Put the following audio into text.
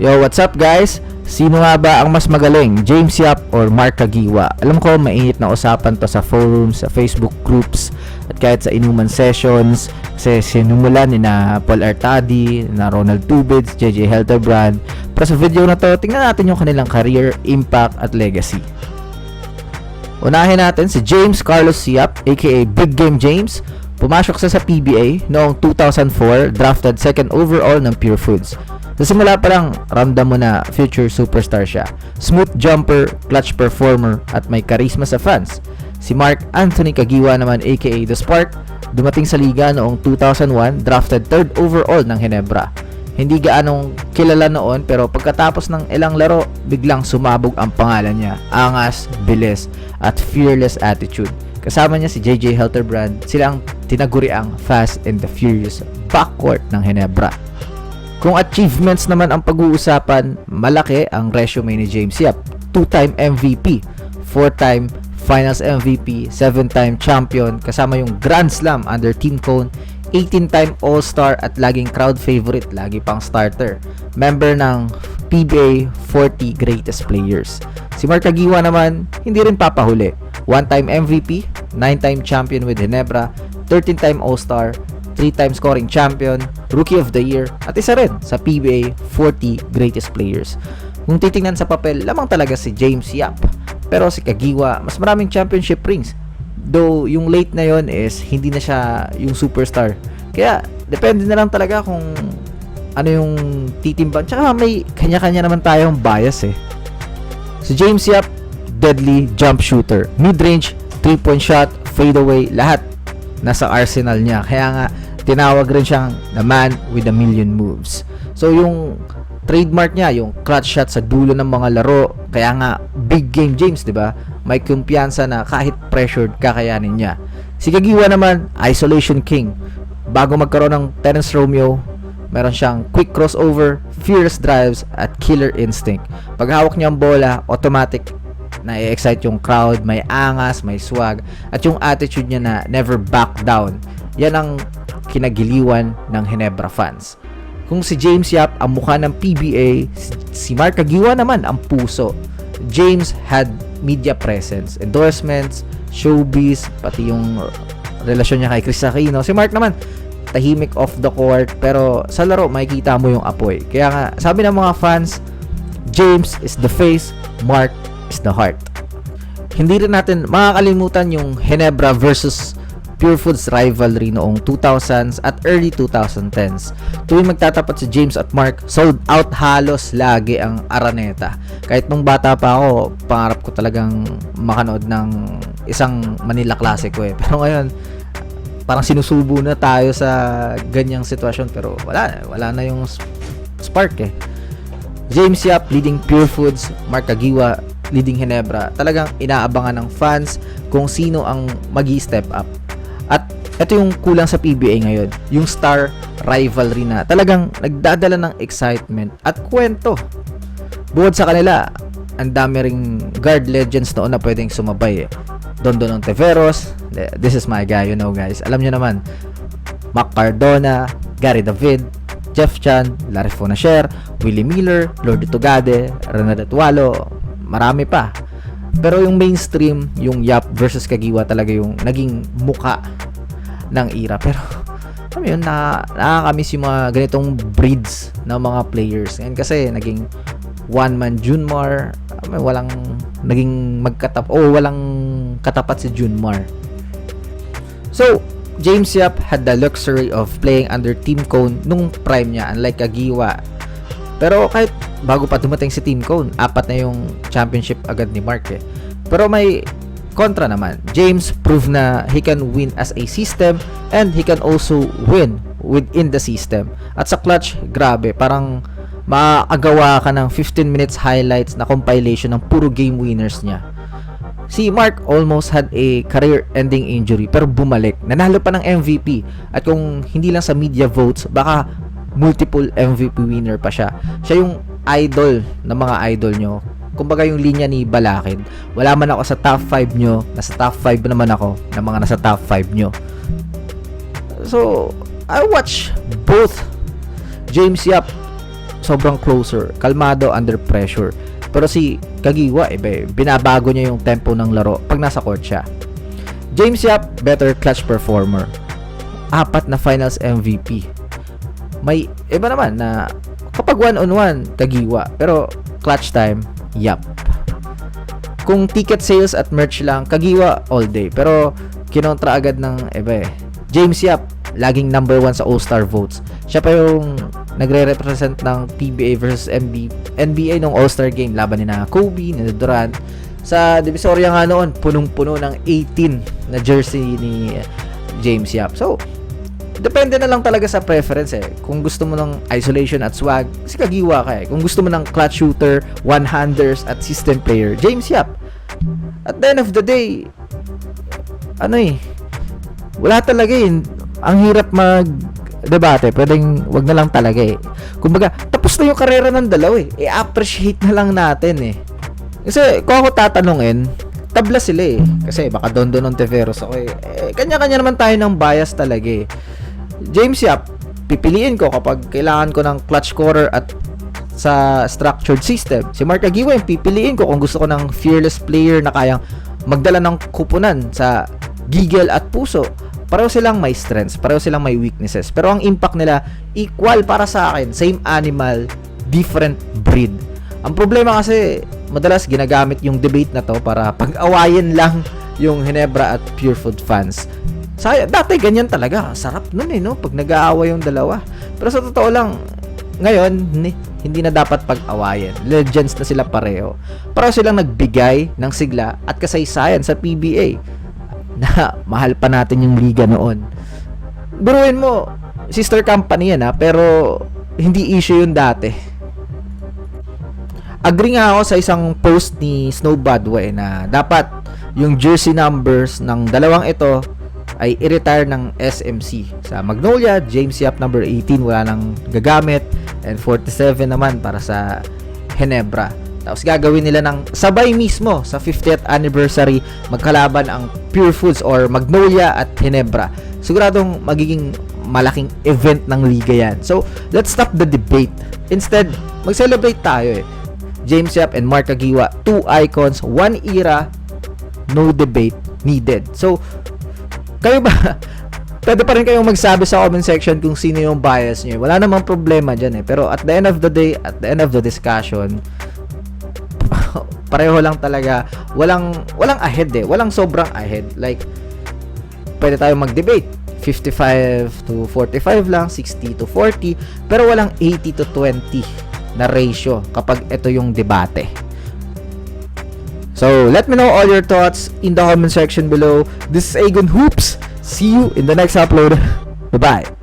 Yo, what's up guys? Sino nga ba ang mas magaling, James Yap or Mark Kagiwa? Alam ko mainit na usapan to sa forums, sa Facebook groups, at kahit sa inuman sessions. Kasi sinumulan ni na Paul Artadi, na Ronald Tubids, JJ Helterbrand. Pero sa video na to, tingnan natin yung kanilang career, impact, at legacy. Unahin natin si James Carlos Siap, aka Big Game James. Pumasok siya sa PBA noong 2004, drafted second overall ng Pure Foods. Sa simula pa lang, ramdam mo na future superstar siya. Smooth jumper, clutch performer, at may charisma sa fans. Si Mark Anthony Kagiwa naman aka The Spark, dumating sa liga noong 2001, drafted third overall ng Hinebra. Hindi gaanong kilala noon pero pagkatapos ng ilang laro, biglang sumabog ang pangalan niya. Angas, bilis, at fearless attitude. Kasama niya si JJ Helterbrand, sila ang tinaguri ang Fast and the Furious backcourt ng Hinebra. Kung achievements naman ang pag-uusapan, malaki ang resume ni James Yap. Two-time MVP, four-time Finals MVP, seven-time champion, kasama yung Grand Slam under Team Cone, 18-time All-Star at laging crowd favorite, lagi pang starter. Member ng PBA 40 Greatest Players. Si Mark Agiwa naman, hindi rin papahuli. One-time MVP, nine-time champion with Ginebra, 13-time All-Star, 3-time scoring champion, Rookie of the Year, at isa rin sa PBA 40 Greatest Players. Kung titingnan sa papel, lamang talaga si James Yap. Pero si Kagiwa, mas maraming championship rings. Though, yung late na yon is hindi na siya yung superstar. Kaya, depende na lang talaga kung ano yung titimbang. Tsaka may kanya-kanya naman tayong bias eh. Si James Yap, deadly jump shooter. Mid-range, 3-point shot, fadeaway, lahat nasa arsenal niya. Kaya nga, tinawag rin siyang the man with a million moves. So, yung trademark niya, yung clutch shot sa dulo ng mga laro. Kaya nga, big game James, di ba? May kumpiyansa na kahit pressured, kakayanin niya. Si Kagiwa naman, isolation king. Bago magkaroon ng Terence Romeo, meron siyang quick crossover, fierce drives, at killer instinct. Pag hawak niya ang bola, automatic na excite yung crowd, may angas, may swag, at yung attitude niya na never back down. Yan ang kinagiliwan ng Hinebra fans. Kung si James Yap ang mukha ng PBA, si Mark Agiwa naman ang puso. James had media presence, endorsements, showbiz, pati yung relasyon niya kay Chris Aquino. Si Mark naman, tahimik off the court, pero sa laro makikita mo yung apoy. Kaya nga, sabi ng mga fans, James is the face, Mark is the heart. Hindi rin natin makakalimutan yung Hinebra versus Pure Foods rivalry noong 2000s at early 2010s. Tuwing magtatapat si James at Mark, sold out halos lagi ang Araneta. Kahit nung bata pa ako, pangarap ko talagang makanood ng isang Manila Classico eh. Pero ngayon, parang sinusubo na tayo sa ganyang sitwasyon pero wala wala na yung spark eh. James Yap leading Pure Foods, Mark Agiwa leading Hinebra. Talagang inaabangan ng fans kung sino ang magi step up. At ito yung kulang sa PBA ngayon, yung star rivalry na talagang nagdadala ng excitement at kwento. Bukod sa kanila, ang dami ring guard legends noon na pwedeng sumabay eh. Don Don Ontiveros, this is my guy, you know guys. Alam nyo naman, Mac Cardona, Gary David, Jeff Chan, Larry Fonasher, Willie Miller, Lord Tugade, Renato Tualo, marami pa. Pero yung mainstream, yung Yap versus Kagiwa talaga yung naging muka ng era. Pero, alam yun, na, nakakamiss yung mga ganitong breeds ng mga players. Ngayon kasi, naging one-man Junmar, alam mo, walang naging magkatap, o walang katapat si Junmar. So, James Yap had the luxury of playing under Team Cone nung prime niya, unlike Kagiwa. Pero kahit bago pa dumating si Team Cone, apat na yung championship agad ni Mark eh. Pero may kontra naman. James proved na he can win as a system and he can also win within the system. At sa clutch, grabe, parang maagawa ka ng 15 minutes highlights na compilation ng puro game winners niya. Si Mark almost had a career-ending injury pero bumalik. Nanalo pa ng MVP. At kung hindi lang sa media votes, baka multiple MVP winner pa siya. Siya yung idol ng mga idol nyo. Kumbaga yung linya ni Balakid. Wala man ako sa top 5 nyo, nasa top 5 naman ako ng mga nasa top 5 nyo. So, I watch both James Yap sobrang closer, kalmado under pressure. Pero si Kagiwa, eh, binabago niya yung tempo ng laro pag nasa court siya. James Yap, better clutch performer. Apat na finals MVP. May iba naman na kapag one-on-one, Kagiwa. Pero clutch time, Yap. Kung ticket sales at merch lang, Kagiwa all day. Pero kinontra agad ng iba eh. James Yap, laging number one sa All-Star votes. Siya pa yung nagre-represent ng PBA versus MB, NBA nung All-Star game. Laban ni na Kobe, ni Durant. Sa Divisoria nga noon, punong-puno ng 18 na jersey ni James Yap. So, depende na lang talaga sa preference eh. Kung gusto mo ng isolation at swag, si Kagiwa ka eh. Kung gusto mo ng clutch shooter, one-handers at system player, James Yap. At the end of the day, ano eh, wala talaga eh. Ang hirap mag debate, pwedeng wag na lang talaga eh. Kumbaga, tapos na yung karera ng dalawa eh. I-appreciate na lang natin eh. Kasi kung ako tatanungin, tabla sila eh. Kasi baka Don Don Ontiveros ako eh. eh. Kanya-kanya naman tayo ng bias talaga eh. James Yap, pipiliin ko kapag kailangan ko ng clutch scorer at sa structured system. Si Mark Aguirre, pipiliin ko kung gusto ko ng fearless player na kayang magdala ng kupunan sa gigil at puso. Pareho silang may strengths, pareho silang may weaknesses. Pero ang impact nila, equal para sa akin. Same animal, different breed. Ang problema kasi, madalas ginagamit yung debate na to para pag-awayin lang yung Hinebra at Pure Food fans. Saya, dati ganyan talaga. Sarap nun eh, no? Pag nag-aaway yung dalawa. Pero sa totoo lang, ngayon, hindi na dapat pag-awayan. Legends na sila pareho. Pareho silang nagbigay ng sigla at kasaysayan sa PBA na mahal pa natin yung liga noon. Buruin mo, sister company yan ha, pero hindi issue yun dati. Agree nga ako sa isang post ni Snow Badway na dapat yung jersey numbers ng dalawang ito ay i-retire ng SMC. Sa Magnolia, James Yap number 18 wala nang gagamit and 47 naman para sa Hinebra. Tapos gagawin nila ng sabay mismo sa 50th anniversary magkalaban ang Pure Foods or Magnolia at Hinebra. Siguradong magiging malaking event ng liga yan. So, let's stop the debate. Instead, mag-celebrate tayo eh. James Yap and Mark Agiwa, two icons, one era, no debate needed. So, kayo ba, pwede pa rin kayong magsabi sa comment section kung sino yung bias nyo. Wala namang problema dyan eh. Pero at the end of the day, at the end of the discussion, pareho lang talaga. Walang, walang ahead eh. Walang sobrang ahead. Like, pwede tayong mag-debate. 55 to 45 lang, 60 to 40, pero walang 80 to 20 na ratio kapag ito yung debate. So, let me know all your thoughts in the comment section below. This is Agon Hoops. See you in the next upload. Bye-bye.